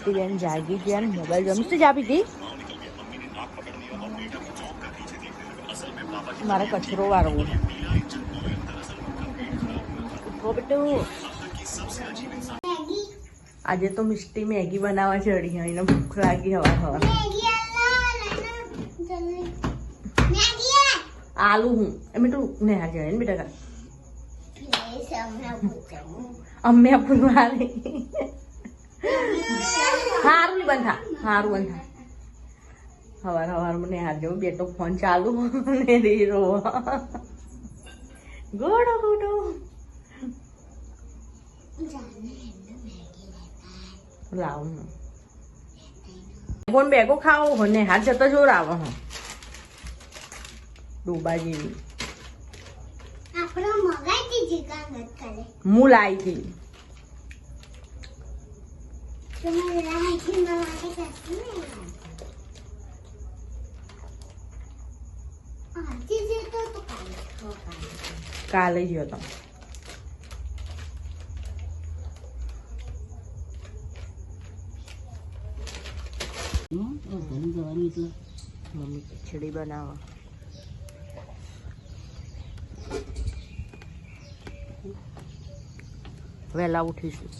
Misty બેન જાગી ગયા ને મોબાઈલ જો મિસ્ટી ચા પીધી મારે કચરો વાળવો ઉઠો બેટું આજે તો મિસ્ટી મેગી બનાવવા ચડી એને ભૂખ લાગી હવા હવા આલુ હું એમ તું ને હાર જાય ને બેટા અમે આપણું હારે ની બંધા હારું બંધા. હવાર હવાર મને હાર જેવું બેટો ફોન ચાલુ ને રીરો ગોડો ગોડો. લાવ કોણ બેગો ખાવો હો ને હાથ જતો જોર આવો હો. ડૂબા જેવી હું લાવી હતી તમારે રાહી માટે કરશું ને આજે જે તો તો કાલે ગયો તો. મમ્મી ખીચડી બનાવો. વહેલા ઉઠીશું.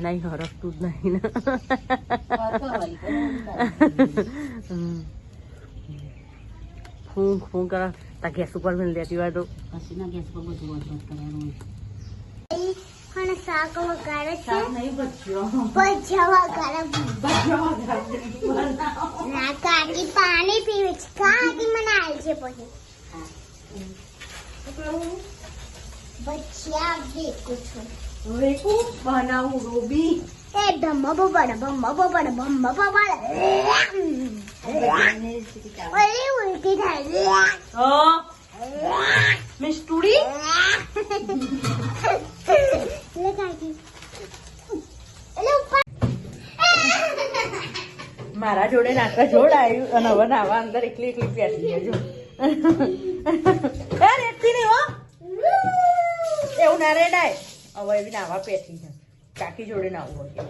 અને અહીં હરકતું જ નહીં. ફૂંક ફૂંક કરે તા ગેસ ઉપર મેં લેતી હોય તો. પણ શાક વગાડે છે? નહીં બચ્યો બચ્યો વગાડે ના કાકી પાણી પીવે છે. કાકી મને આલ છે પછી બચ્યા દેખું છું. વેકું બનાવું રોબી? એ ધમ્મ બબડ ભમ્મ બબડ ભમ્મ બબડ ઓલી ઉલટી થાય. હા? મિસ ટુડી? એટલે કાકી મારા જોડે નાકા જોડ આવ્યું અને હવે નાવા અંદર એકલી એકલી બેસી જજો એ રેતી નહીં હો એવું ના રેડાય. હવે એવી નાવા પેઠી છે. કાકી જોડે નાવું હોય.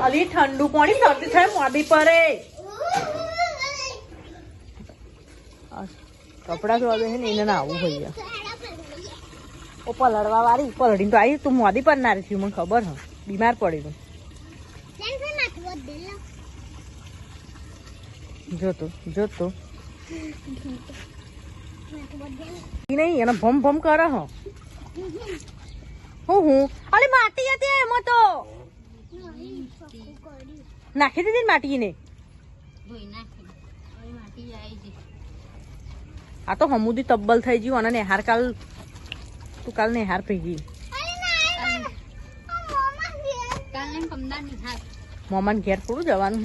અલી, ઠંડુ પાણી શરદી થાય મોડી પડે કપડા ધોવા દે ને એને નાવું હોય ઓ, પલળવા વાળી પલડી તો આવી તું મોદી પડનાર છે મને ખબર હ. બીમાર પડી તું જોતો જોતો નહીં એને ભમ ભમ કરે હો. હું હું? અરે માટી હતી એમાં તો. નાખી દીધી ને માટી ને આ તો હમુદી તબ્બલ થઈ ગયું અને નેહાર કાલ તું કાલ નેહાર પી ગઈ. મોમાન ઘેર થોડું જવાનું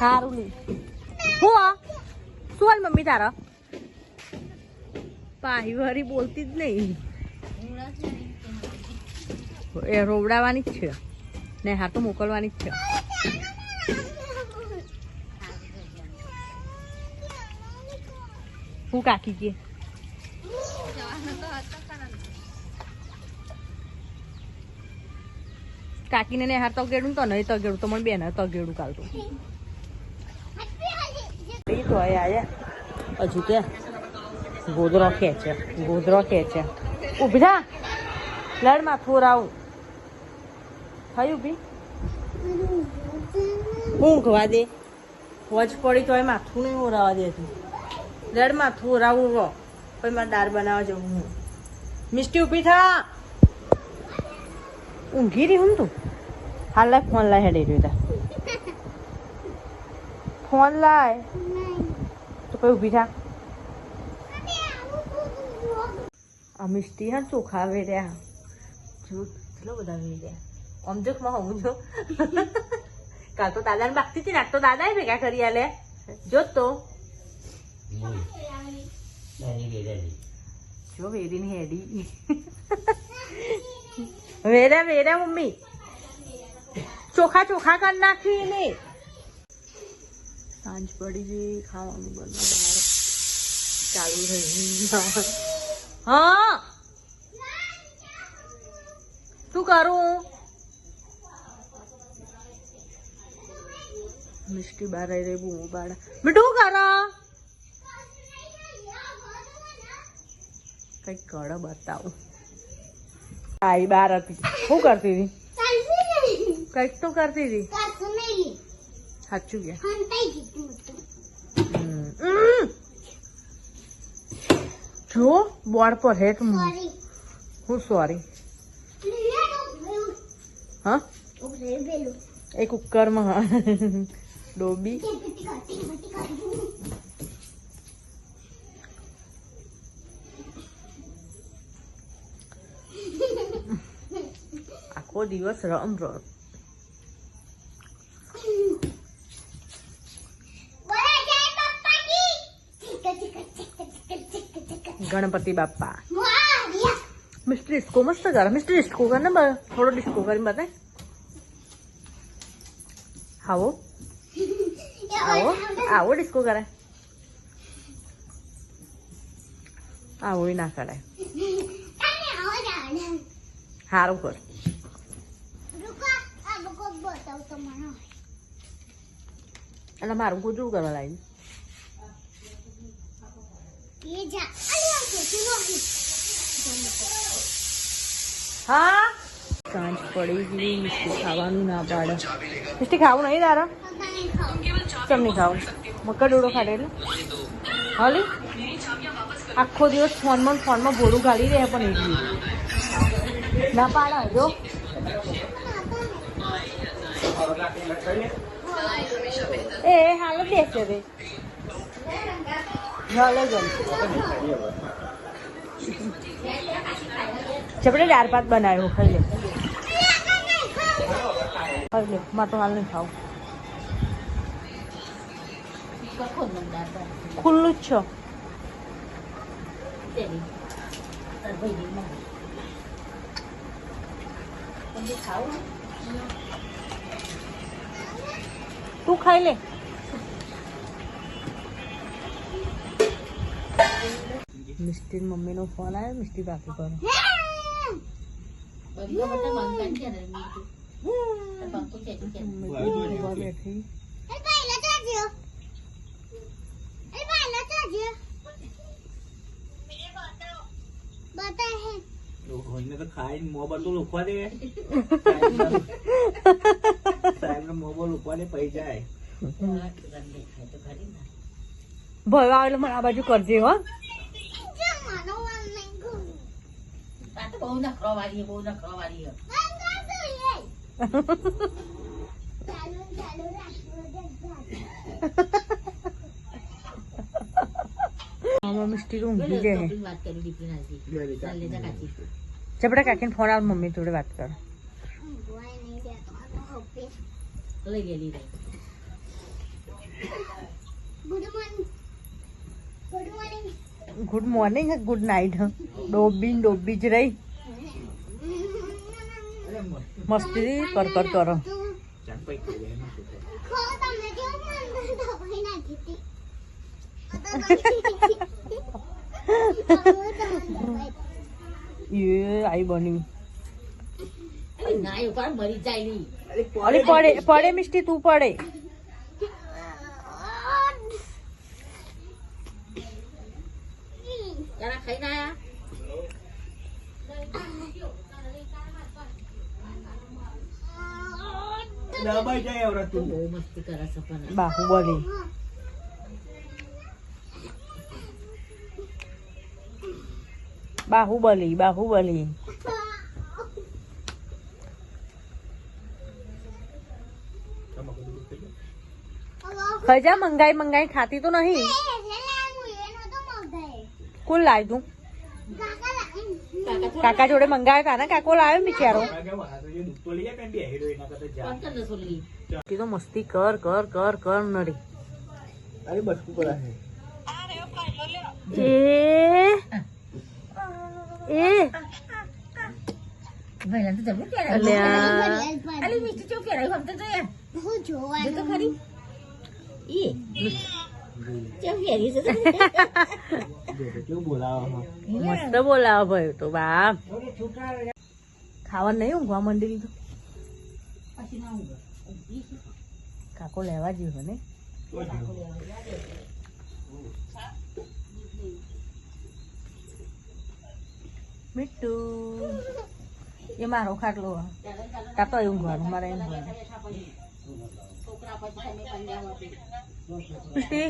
સારું લી હું આ? શું હાલ મમ્મી તારા? પાહી વારી બોલતી જ નહીં. એ રોવડાવવાની જ છે. ને હા તો મોકલવાની જ છે. હું કાકી કે? કાકીને ને હાર તગેડું તો નહીં તગેડું, તો મને બેન તગેડું કાલતું એ તો આયા આયા હજુ કે, ગોદરો ખેંચે ગોદરો ખેંચે ઊભી થા લડ માથું રાવું થઈ ઊભી ઊંઘવા દે. વચ પડી તો એમાં માથું નહીં ઓરાવા દેતું લડ માથું ઓરાવું રો પછી મારે દાળ બનાવવા જવું હું મિસ્ટી ઊભી થા. ઊંઘી રહી હું તું? હાલ લાય, ફોન લાય હેડી રહ્યું ફોન લાય. પછી ઊભી થા આ મિસ્ટી હા ચોખા વેર્યા જો કેટલો બધા આવી રહ્યા? જો માં હું જો. કાલ તો દાદાને બાકતી હતી ને તો દાદાએ ભેગા કરી આલે. જો તો. જો વેરીની હેડી. વેરા વેરા મમ્મી. ચોખા ચોખા કરી નાખી ને સાંજ પડી ગઈ ખાવાનું બધું બહાર ચાલુ થઈ હા. શું કરું? મિષ્ટી બાર આવી રહી બહુ બાળ મીઠું કરો? કંઈક કળ બતાવું. આઈ બાર હતી. શું કરતી હતી? કંઈક તો કરતી હતી. સાચું કે? હમ. જો બોર્ડ પર હેટ હું સોરી હા? એ કુકરમાં ડોબી. આખો દિવસ રમ રમ. ગણપતિ બાપ્પા. મિસ્ટ્રી ડિસ્કો મસ્ત કરે મિસ્ટ્રી ડિસ્કો કર ને થોડો ડિસ્કો કરીને બતાય આવો. આવો. આવો. ડિસ્કો કરે આવો ના કરે. સારું કર એટલે મારું ગુજરું કરવા લાગ્યું હા? સાંજ પડી ગઈ, મિસ્ટી ખાવાનું ના પાડે. મિસ્ટી ખાવું નહીં તારા? કેમ નહીં ખાવું? મકર ડોડો ખાડે એટલે? હાલી? આખો દિવસ ફોનમાં ફોનમાં ભોળું ગાળી રહે પણ એટલી ના પાડે જો. એ, હાલ બેસે રે હાલ, જ. ચપડે દાળ ભાત બનાવ્યો, ખાઈ લે. ખાઈ લે માં તો હાલ નહીં ખાવું. ખુલ્લું જ છો. તું ખાઈ લે. મિસ્ટી મમ્મીનો ફોન આવ્યો મિસ્ટી બાકી પર. બેઠી. બતા તો ખાઈને મોં બધું લૂકવા દે. સાહેબ મોં બધું લૂકવા દે પૈ જાય. ભયો આવે એટલે મને આ બાજુ કરજે હો જો માનો વાલ નહીં ગયું બહુ નખરો વાળી બહુ નખરો વાળી ચપડા કાકીને ફોન આવ મમ્મી જોડે વાત કર આ તો લઈ ગયેલી good morning good morning good morning good night ડોબી ડોબી જ રહી. મસ્તી કર કર. કરો એ આઈ બની. ના એવું કોણ મરી જાય નહીં. અરે પડે પડે મિસ્ટી તું પડે. જરા ખાઈ ના આયા દબાઈ જાય હવે તું બહુ મસ્તી કરે છે પણ બાહુબલી બાહુબલી બાહુબલી ખજા મંગાઈ મંગાઈ ખાતી તો નહીં કોણ લાવ્યું તું? કાકા જોડે મંગાવે કાના? ને કાકો લાવ્યો બિચારો? તો મસ્તી કર કર કર કર નડી. અરે બસકુ પર એ એ. પહેલા તો જબરું કેરાય અલી મિસ્ટી ચો કેરાય હમ તો જોયા. હું જોવાનું. તો ખરી. ઈ. કેમ વેરી છે. મસ્ત બોલાવો ભાઈ તો બા ખાવા નહીં ઊંઘવા મંડી લીધું? કાકો લેવા જેવો ને? મીઠુ. એ મારો ખાટલો. કાતો ઊંઘવાનું, મારે ઊંઘવાનું. છોકરા પછી